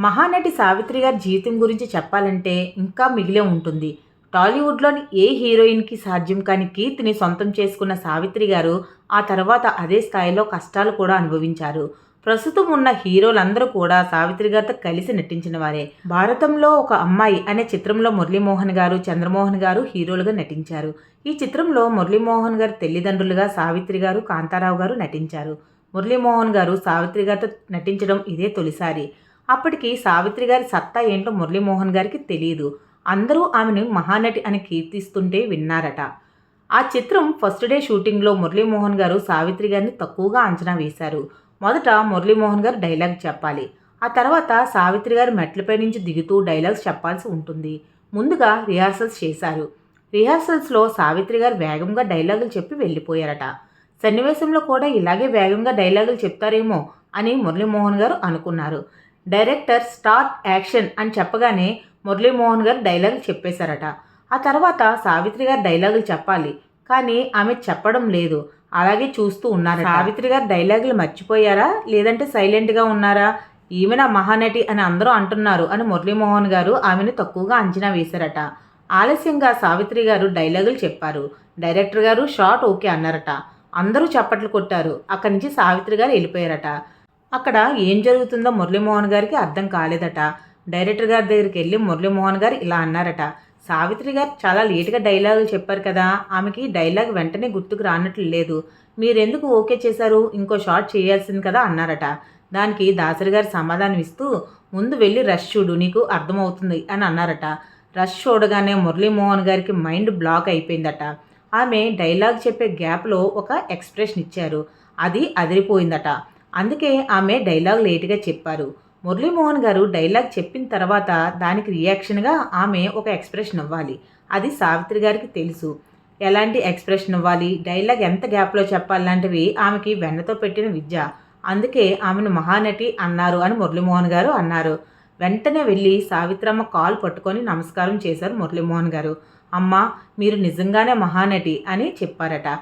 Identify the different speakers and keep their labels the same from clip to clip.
Speaker 1: మహానటి సావిత్రి గారి జీవితం గురించి చెప్పాలంటే ఇంకా మిగిలే ఉంటుంది. టాలీవుడ్లోని ఏ హీరోయిన్కి సాధ్యం కాని కీర్తిని సొంతం చేసుకున్న సావిత్రి గారు ఆ తర్వాత అదే స్థాయిలో కష్టాలు కూడా అనుభవించారు. ప్రస్తుతం ఉన్న హీరోలందరూ కూడా సావిత్రి గారితో కలిసి నటించిన వారే. భారతంలో ఒక అమ్మాయి అనే చిత్రంలో మురళీమోహన్ గారు చంద్రమోహన్ గారు హీరోలుగా నటించారు. ఈ చిత్రంలో మురళీమోహన్ గారి తల్లిదండ్రులుగా సావిత్రి గారు కాంతారావు గారు నటించారు. మురళీమోహన్ గారు సావిత్రి గారితో నటించడం ఇదే తొలిసారి. అప్పటికి సావిత్రి గారి సత్తా ఏంటో మురళీమోహన్ గారికి తెలియదు అందరూ ఆమెను మహానటి అని కీర్తిస్తుంటే విన్నారట. ఆ చిత్రం ఫస్ట్ డే షూటింగ్లో మురళీమోహన్ గారు సావిత్రి గారిని తక్కువగా అంచనా వేశారు. మొదట మురళీమోహన్ గారు డైలాగ్ చెప్పాలి. ఆ తర్వాత సావిత్రి గారు మెట్లపై నుంచి దిగుతూ డైలాగ్స్ చెప్పాల్సి ఉంటుంది. ముందుగా రిహార్సల్స్ చేశారు. రిహార్సల్స్లో సావిత్రి గారు వేగంగా డైలాగులు చెప్పి వెళ్ళిపోయారట. సన్నివేశంలో కూడా ఇలాగే వేగంగా డైలాగులు చెప్తారేమో అని మురళీమోహన్ గారు అనుకున్నారు. డైరెక్టర్ స్టార్ట్ యాక్షన్ అని చెప్పగానే మురళీమోహన్ గారు డైలాగులు చెప్పేశారట. ఆ తర్వాత సావిత్రి గారు డైలాగులు చెప్పాలి. కానీ ఆమె చెప్పడం లేదు. అలాగే చూస్తూ ఉన్నారు సావిత్రి గారు డైలాగులు మర్చిపోయారా? లేదంటే సైలెంట్గా ఉన్నారా? ఈమె నా మహానటి అని అందరూ అంటున్నారు అని మురళీమోహన్ గారు ఆమెను తక్కువగా అంచనా వేశారట. ఆలస్యంగా సావిత్రి గారు డైలాగులు చెప్పారు. డైరెక్టర్ గారు షార్ట్ ఓకే అన్నారట. అందరూ చప్పట్లు కొట్టారు. అక్కడి నుంచి సావిత్రి గారు వెళ్ళిపోయారట. అక్కడ ఏం జరుగుతుందో మురళీమోహన్ గారికి అర్థం కాలేదట. డైరెక్టర్ గారి దగ్గరికి వెళ్ళి మురళీమోహన్ గారు ఇలా అన్నారట. సావిత్రి గారు చాలా లేటుగా డైలాగులు చెప్పారు కదా. ఆమెకి డైలాగ్ వెంటనే గుర్తుకు రానట్లు లేదు. మీరెందుకు ఓకే చేశారు? ఇంకో షాట్ చేయాల్సింది కదా అన్నారట. దానికి దాసరి గారు సమాధానం ఇస్తూ ముందు వెళ్ళి రష్ చూడు నీకు అర్థమవుతుంది అని అన్నారట. రష్ చూడగానే మురళీమోహన్ గారికి మైండ్ బ్లాక్ అయిపోయిందట. ఆమె డైలాగ్ చెప్పే గ్యాప్లో ఒక ఎక్స్ప్రెషన్ ఇచ్చారు. అది అదిరిపోయిందట. అందుకే ఆమె డైలాగ్ లేటుగా చెప్పారు. మురళీమోహన్ గారు డైలాగ్ చెప్పిన తర్వాత దానికి రియాక్షన్గా ఆమె ఒక ఎక్స్ప్రెషన్ ఇవ్వాలి. అది సావిత్రి గారికి తెలుసు. ఎలాంటి ఎక్స్ప్రెషన్ ఇవ్వాలి? డైలాగ్ ఎంత గ్యాప్లో చెప్పాలంటివి ఆమెకి వెన్నతో పెట్టిన విద్య. అందుకే ఆమెను మహానటి అన్నారు అని మురళీమోహన్ గారు అన్నారు. వెంటనే వెళ్ళి సావిత్రమ్మ కాల్ పట్టుకొని నమస్కారం చేశారు మురళీమోహన్ గారు. అమ్మ మీరు నిజంగానే మహానటి అని చెప్పారట.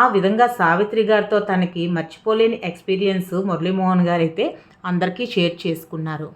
Speaker 1: ఆ విధంగా సావిత్రి గారితో తనకి మర్చిపోలేని ఎక్స్పీరియన్స్ మురళీమోహన్ గారు అయితే అందరికీ షేర్ చేసుకున్నారు.